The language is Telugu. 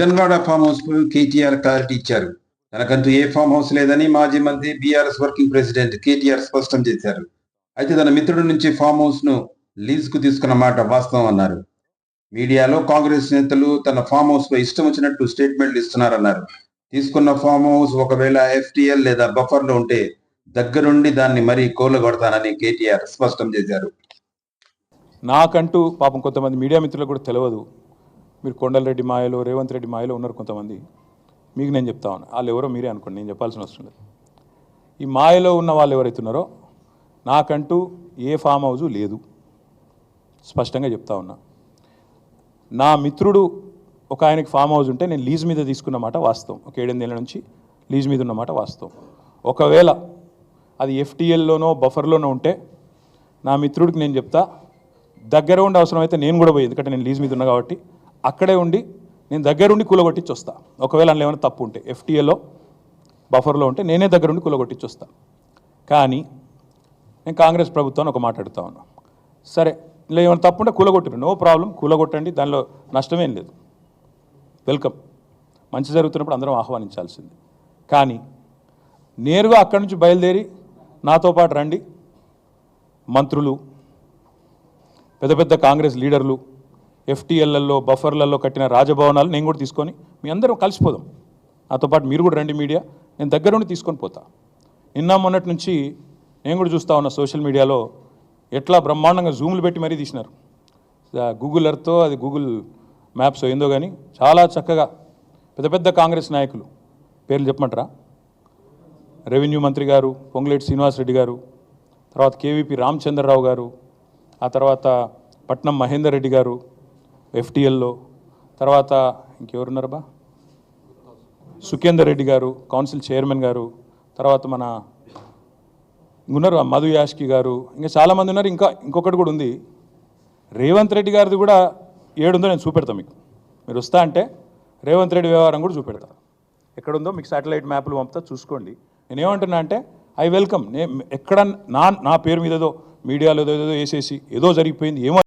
జన్వాడ ఫామ్ హౌస్కు కేటీఆర్ క్లారిటీ ఇచ్చారు. తనకంటూ ఏ ఫామ్ హౌస్ లేదని మాజీ మంత్రి బీఆర్ఎస్ వర్కింగ్ ప్రెసిడెంట్ కేటీఆర్ స్పష్టం చేశారు. అయితే తన మిత్రుడి నుంచి ఫామ్ హౌస్ను లీజ్కు తీసుకున్న మాట వాస్తవం అన్నారు. మీడియాలో కాంగ్రెస్ నేతలు తన ఫామ్ హౌస్ పై ఇష్టం వచ్చినట్టు స్టేట్మెంట్లు ఇస్తున్నారన్నారు. తీసుకున్న ఫామ్ హౌస్ ఒకవేళ ఎఫ్టిఎల్ లేదా బఫర్లో ఉంటే దగ్గరుండి దాన్ని మరీ కోలగొడతానని కేటీఆర్ స్పష్టం చేశారు. నాకంటూ పాపం కొంతమంది మీడియా మిత్రులకు కూడా తెలియదు. మీరు కొండలరెడ్డి మాయలో రేవంత్ రెడ్డి మాయలో ఉన్నారు కొంతమంది. మీకు నేను చెప్తా ఉన్నాను వాళ్ళు ఎవరో మీరే అనుకోండి నేను చెప్పాల్సిన అవసరం లేదు. ఈ మాయలో ఉన్న వాళ్ళు ఎవరైతే ఉన్నారో నాకంటూ ఏ ఫామ్ హౌజు లేదు. స్పష్టంగా చెప్తా ఉన్నా. నా మిత్రుడు ఒక ఆయనకి ఫామ్ హౌస్ ఉంటే నేను లీజ్ మీద తీసుకున్న మాట వాస్తవం. ఒక ఏడెనిమిదేళ్ళ నుంచి లీజ్ మీద ఉన్న మాట వాస్తవం. ఒకవేళ అది ఎఫ్టీఎల్లోనో బఫర్లోనో ఉంటే నా మిత్రుడికి నేను చెప్తా దగ్గర ఉండే అవసరం అయితే నేను కూడా పోయి ఎందుకంటే నేను లీజ్ మీద ఉన్నా కాబట్టి అక్కడే ఉండి నేను దగ్గరుండి కూలగొట్టించి వస్తా ఒకవేళ అందులో ఏమైనా తప్పు ఉంటే ఎఫ్టీఏలో బఫర్లో ఉంటే నేనే దగ్గరుండి కూలగొట్టించి వస్తా కానీ నేను కాంగ్రెస్ ప్రభుత్వాన్ని ఒక మాట ఉన్నాను సరే ఇలా ఏమైనా తప్పు ఉంటే కూలగొట్టిరు. నో ప్రాబ్లం కూలగొట్టండి దానిలో నష్టమేం లేదు. వెల్కమ్. మంచి జరుగుతున్నప్పుడు అందరం ఆహ్వానించాల్సింది. కానీ నేరుగా అక్కడి నుంచి బయలుదేరి నాతో పాటు రండి. మంత్రులు పెద్ద పెద్ద కాంగ్రెస్ లీడర్లు ఎఫ్టీఎల్లలో బఫర్లలో కట్టిన రాజభవనాలు నేను కూడా తీసుకొని మీ అందరం కలిసిపోదాం. నాతో పాటు మీరు కూడా రండి మీడియా. నేను దగ్గరుండి తీసుకొని పోతా. నిన్న మొన్నటి నుంచి నేను కూడా చూస్తా ఉన్న సోషల్ మీడియాలో ఎట్లా బ్రహ్మాండంగా జూములు పెట్టి మరీ తీసినారు. గూగుల్ ఎర్త్తో అది గూగుల్ మ్యాప్స్ ఏందో కానీ చాలా చక్కగా పెద్ద పెద్ద కాంగ్రెస్ నాయకులు. పేర్లు చెప్పమంటారా? రెవెన్యూ మంత్రి గారు పొంగులేటి శ్రీనివాసరెడ్డి గారు తర్వాత కేవీపీ రామచంద్రరావు గారు ఆ తర్వాత పట్నం మహేందర్ రెడ్డి గారు ఎఫ్టీఎల్లో. తర్వాత ఇంకెవరున్నారు బా సుఖేందర్ రెడ్డి గారు కౌన్సిల్ చైర్మన్ గారు తర్వాత మన ఉన్నారు మధు యాష్కి గారు. ఇంకా చాలామంది ఉన్నారు. ఇంకా ఇంకొకటి కూడా ఉంది. రేవంత్ రెడ్డి గారిది కూడా ఏడుందో నేను చూపెడతా మీకు. మీరు వస్తా అంటే రేవంత్ రెడ్డి వ్యవహారం కూడా చూపెడతా. ఎక్కడుందో మీకు శాటిలైట్ మ్యాప్లు పంపుతా చూసుకోండి. నేను ఏమంటున్నా అంటే ఐ వెల్కమ్. నే ఎక్కడ నా నా పేరు మీద ఏదో మీడియాలో ఏదో ఏదో వేసేసి ఏదో జరిగిపోయింది ఏమో